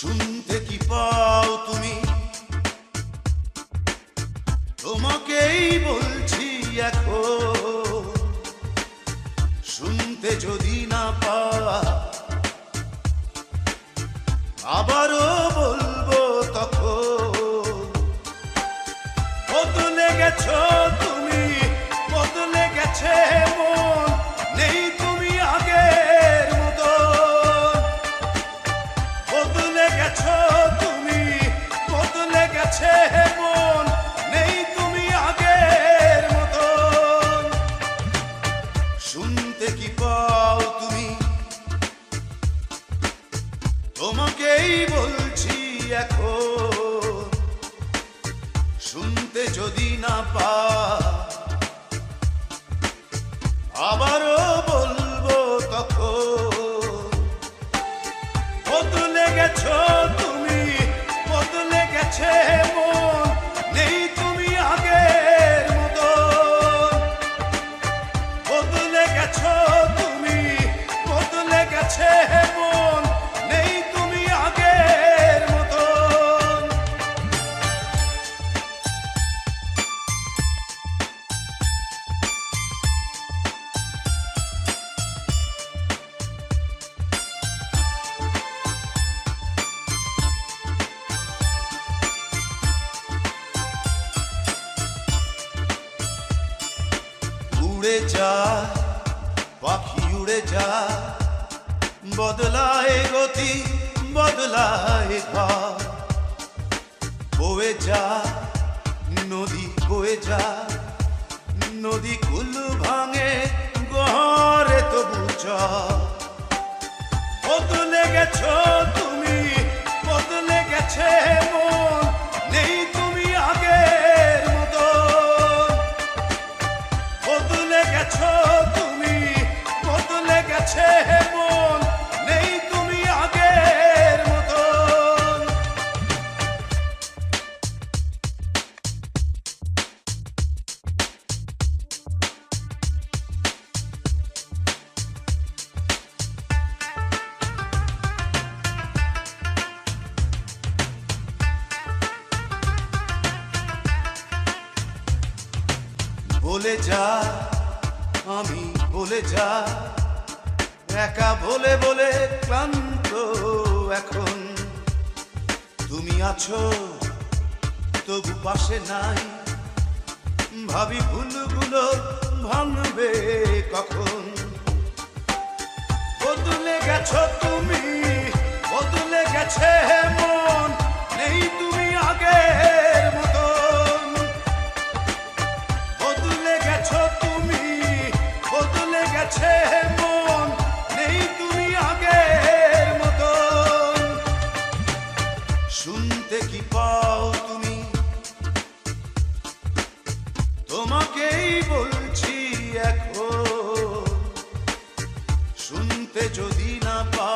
শুনতে কি পাও তুমি? তোমাকেই বলছি এখন। শুনতে যদি না পাওয়া আবারও শুনতে কি পাও তুমি? তোমাকেই বলছি এখন। শুনতে যদি না পা আবারও উড়ে যা, পাখি উড়ে যা, বদলায় গতি, বদলায় ঘর। বয়ে যা, নদী বয়ে যা, নদী কুল ভাঙে গহরে তবু বলে যা, আমি বলে যা। একা বলে বলে ক্লান্ত এখন। তুমি আছো, তবু পাশে নাই। ভাবি ভুলগুলো ভাঙবে কখন? বলছি এখন, শুনতে যদি না পা,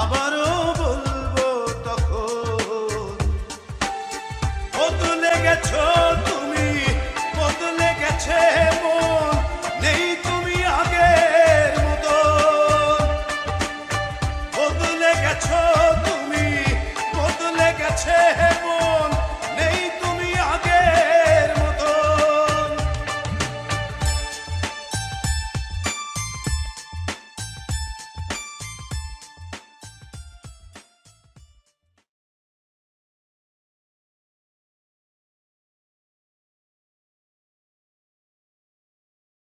আবারও বলব তখন, বদলে গেছো তুমি, বদলে গেছে মন, নেই তুমি গেছো তুমি গেছে